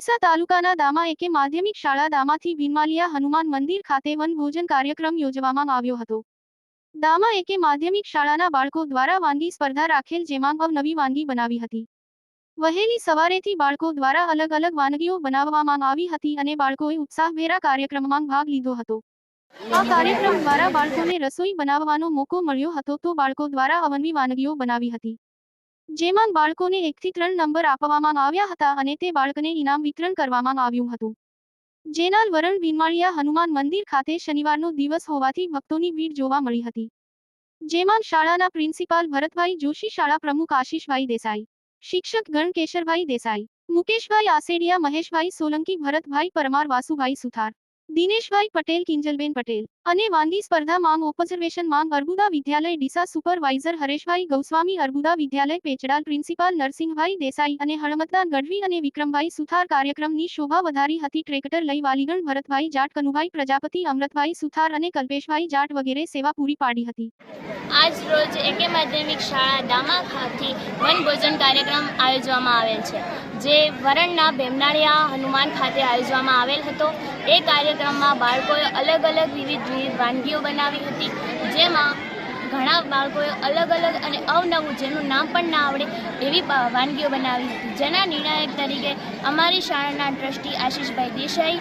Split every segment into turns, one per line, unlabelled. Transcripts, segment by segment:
ડીસા તાલુકાના દામા એકે માધ્યમિક શાળા દામાથી ભીમાલિયા હનુમાન મંદિર ખાતે વનભોજન કાર્યક્રમ યોજવામાં આવ્યો હતો. દામા એકે માધ્યમિક શાળાના બાળકો દ્વારા વાનગી સ્પર્ધા રાખેલ જેમાં અવનવી વાનગી બનાવી હતી. વહેલી સવારેથી બાળકો દ્વારા અલગ અલગ વાનગીઓ બનાવવામાં આવી હતી અને બાળકોએ ઉત્સાહભેરા કાર્યક્રમમાં ભાગ લીધો હતો. આ કાર્યક્રમ દ્વારા બાળકોને રસોઈ બનાવવાનો મોકો મળ્યો હતો તો બાળકો દ્વારા અવનવી વાનગીઓ બનાવી હતી. જેમાં બાળકોને એકથી ત્રણ નંબર આપવામાં આવ્યા હતા અને તે બાળકને ઇનામ વિતરણ કરવામાં આવ્યું હતું. જેનાલ વરણ ભીમાળિયા હનુમાન મંદિર ખાતે શનિવારનો દિવસ હોવાથી ભક્તોની ભીડ જોવા મળી હતી. જેમાં શાળાના પ્રિન્સિપાલ ભરતભાઈ જોશી, શાળા પ્રમુખ આશીષભાઈ દેસાઈ, શિક્ષક ગણ કેશરભાઈ દેસાઈ, મુકેશભાઈ આસેડિયા, મહેશભાઈ સોલંકી, ભરતભાઈ પરમાર, વાસુભાઈ સુથાર દિનેશભાઈ પટેલ, કિંજલબેન પટેલ અને વાનગી સ્પર્ધા માંગ ઓબ્ઝર્વેશન માંગ અર્બુદા વિદ્યાલય ડીસા સુપરવાઇઝર હરેશભાઈ ગૌસ્વામી, અર્બુદા વિદ્યાલય પેચડાલ પ્રિન્સિપાલ નરસિંહભાઈ દેસાઈ અને હળમતદાર ગઢવી અને વિક્રમભાઈ સુથાર કાર્યક્રમની શોભા વધારી હતી. ટ્રેક્ટર લઈ વાલીગણ ભરતભાઈ જાટ કનુભાઈ પ્રજાપતિ અમૃતભાઈ સુથાર અને કલ્પેશભાઈ જાટ વગેરે સેવા પૂરી પાડી હતી.
આજ રોજ એકે માધ્યમિક શાળા દામા ખાતે વનભોજન કાર્યક્રમ આયોજવામાં આવેલ છે, જે વરણના ભેમનાળિયા હનુમાન ખાતે આયોજવામાં આવેલ હતો. એ કાર્યક્રમમાં બાળકોએ અલગ અલગ વિવિધ વિવિધ વાનગીઓ બનાવી હતી. જેમાં ઘણા બાળકોએ અલગ અલગ અને અવનવું જેનું નામ પણ ના આવડે એવી વાનગીઓ બનાવી હતી. જેના નિર્ણાયક તરીકે અમારી શાળાના ટ્રસ્ટી આશીષભાઈ દેસાઈ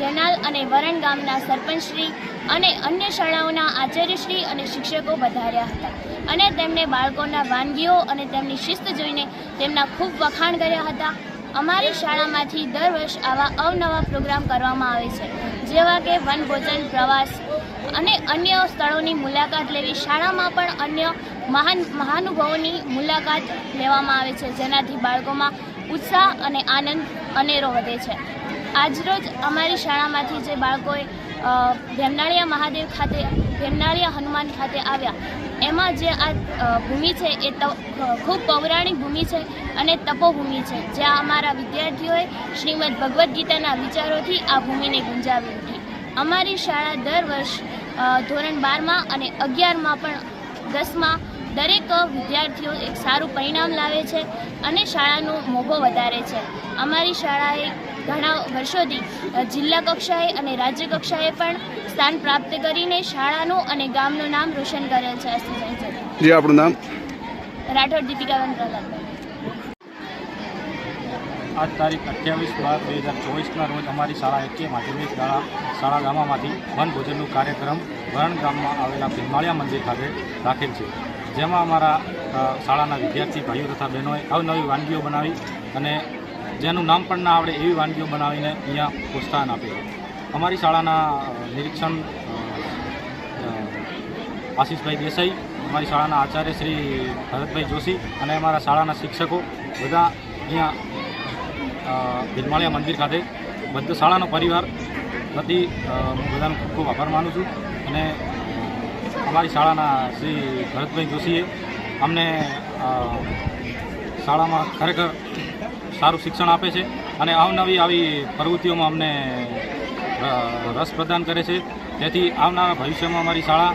જેનાલ અને વરણ ગામના સરપંચશ્રી અને અન્ય શાળાઓના આચાર્યશ્રી અને શિક્ષકો વધાર્યા હતા. અને તેમણે બાળકોના વાનગીઓ અને તેમની શિસ્ત જોઈને તેમના ખૂબ વખાણ કર્યા હતા. અમારી શાળામાંથી દર વર્ષ આવા અવનવા પ્રોગ્રામ કરવામાં આવે છે. જેવા કે વનભોજન, પ્રવાસ અને અન્ય સ્થળોની મુલાકાત લેવી. શાળામાં પણ અન્ય મહાન મહાનુભાવોની મુલાકાત લેવામાં આવે છે, જેનાથી બાળકોમાં ઉત્સાહ અને આનંદ અનેરો વધે છે. આજરોજ અમારી શાળામાંથી જે બાળકોએ ભેમનાળિયા મહાદેવ ખાતે ભેમનાળિયા હનુમાન ખાતે આવ્યા. એમાં જે આ ભૂમિ છે એ ખૂબ પૌરાણિક ભૂમિ છે અને તપોભૂમિ છે. જ્યાં અમારા વિદ્યાર્થીઓએ શ્રીમદ ભગવદ્ ગીતાના વિચારોથી આ ભૂમિને ગુંજાવી હતી અમારી શાળા દર વર્ષ ધોરણ બારમાં અને અગિયારમાં પણ દસમાં દરેક વિદ્યાર્થીઓ એક સારું પરિણામ લાવે છે અને શાળાનો મોભો વધારે છે. અમારી શાળાએ ઘણા વર્ષોથી જિલ્લા કક્ષાએ અને રાજ્ય કક્ષાએ પણ સ્થાન પ્રાપ્ત કરીને શાળાનું અને ગામનું નામ રોશન કરેલ છે.
જી આપણું નામ?
રાઠોડ દીપિકાબેન પ્રહલાદભાઈ
આજ તારીખ અઠ્યાવીસ બાર બે હજાર ચોવીસના રોજ અમારી શાળા એકે માધ્યમિક શાળા શાળા ગામામાંથી વનભોજનનું કાર્યક્રમ વરણ ગામમાં આવેલા ભીમાળિયા મંદિર ખાતે રાખેલ છે. જેમાં અમારા શાળાના વિદ્યાર્થી ભાઈઓ તથા બહેનોએ અવનવી વાનગીઓ બનાવી અને જેનું નામ પણ ના આવડે એવી વાનગીઓ બનાવીને અહીંયા પ્રોત્સાહન આપે છે. અમારી શાળાના નિરીક્ષણ આશીષભાઈ દેસાઈ, અમારી શાળાના આચાર્ય શ્રી ભરતભાઈ જોશી અને અમારા શાળાના શિક્ષકો બધા અહીંયા ભીલમાળિયા મંદિર ખાતે, બધો શાળાનો પરિવાર વતી હું બધાનો ખૂબ ખૂબ આભાર માનું છું અને અમારી શાળાના શ્રી ભરતભાઈ જોશીએ અમને શાળામાં ખરેખર સારું શિક્ષણ આપે છે અને અવનવી આવી પ્રવૃત્તિઓમાં અમને રસ પ્રદાન કરે છે. તેથી આવનારા ભવિષ્યમાં અમારી શાળા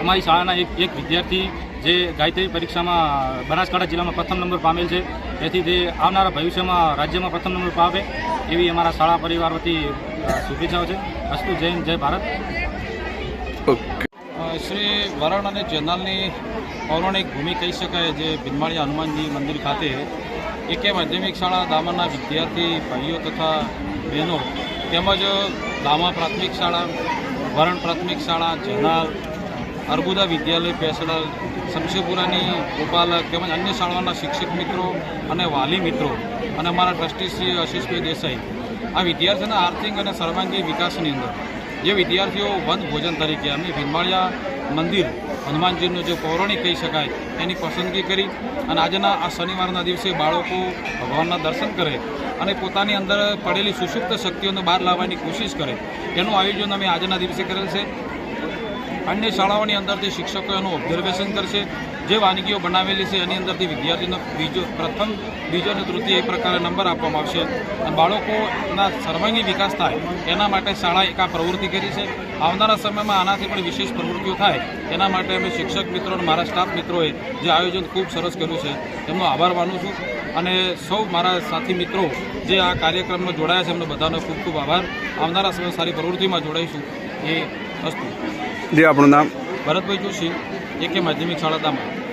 અમારી શાળાના એક એક વિદ્યાર્થી જે ગાયત્રી પરીક્ષામાં બનાસકાંઠા જિલ્લામાં પ્રથમ નંબર પામેલ છે. તેથી તે આવનારા ભવિષ્યમાં રાજ્યમાં પ્રથમ નંબર પામે એવી અમારા શાળા પરિવાર વતી શુભેચ્છાઓ છે. અસ્તુ જય હિન્દ જય ભારત.
ઓકે.
શ્રી વરણ અને જનરલની પૌરાણિક ભૂમિ કહી શકાય જે ભીલમાળિયા હનુમાનજી મંદિર ખાતે એકે માધ્યમિક શાળા દામણના વિદ્યાર્થી ભાઈઓ તથા બહેનો તેમજ દામા પ્રાથમિક શાળા, વરણ પ્રાથમિક શાળા જનાલ અર્બુદા વિદ્યાલય, પેસડા શમશીપુરાની ગોપાલક તેમજ અન્ય શાળાઓના શિક્ષક મિત્રો અને વાલી મિત્રો અને અમારા ટ્રસ્ટી શ્રી આશીષભાઈ દેસાઈ. આ વિદ્યાર્થીઓના આર્થિક અને સર્વાંગી વિકાસની અંદર જે વિદ્યાર્થીઓ વન ભોજન તરીકે અમે ભીમાળિયા મંદિર હનુમાનજીનું જે પૌરાણિક કહી શકાય એની પસંદગી કરી અને આજના આ શનિવારના દિવસે બાળકો ભગવાનના દર્શન કરે અને પોતાની અંદર પડેલી સુષુપ્ત શક્તિઓને બહાર લાવવાની કોશિશ કરે. એનું આયોજન અમે આજના દિવસે કરેલ છે. અન્ય શાળાઓની અંદરથી શિક્ષકો એનું ઓબ્ઝર્વેશન કરશે. જે વાનગીઓ બનાવેલી છે, એની અંદરથી વિદ્યાર્થીનો બીજો, પ્રથમ, બીજો અને તૃતીય એ પ્રકારે નંબર આપવામાં આવશે. અને બાળકોના સર્વાંગી વિકાસ થાય, એના માટે શાળાએ એક આ પ્રવૃત્તિ કરી છે. આવનારા સમયમાં આનાથી પણ વિશેષ પ્રવૃત્તિઓ થાય, એના માટે અમે શિક્ષક મિત્રો અને મારા સ્ટાફ મિત્રોએ જે આયોજન ખૂબ સરસ કર્યું છે એમનો આભાર માનું છું. અને સૌ મારા સાથી મિત્રો જે આ કાર્યક્રમમાં જોડાયા છે, એમનો બધાનો ખૂબ ખૂબ આભાર. આવનારા સમય સારી પ્રવૃત્તિમાં જોડાઈશું. એ વસ્તુ.
જે આપણું નામ.
ભરતભાઈ જોશી એકે માધ્યમિક શાળા દામા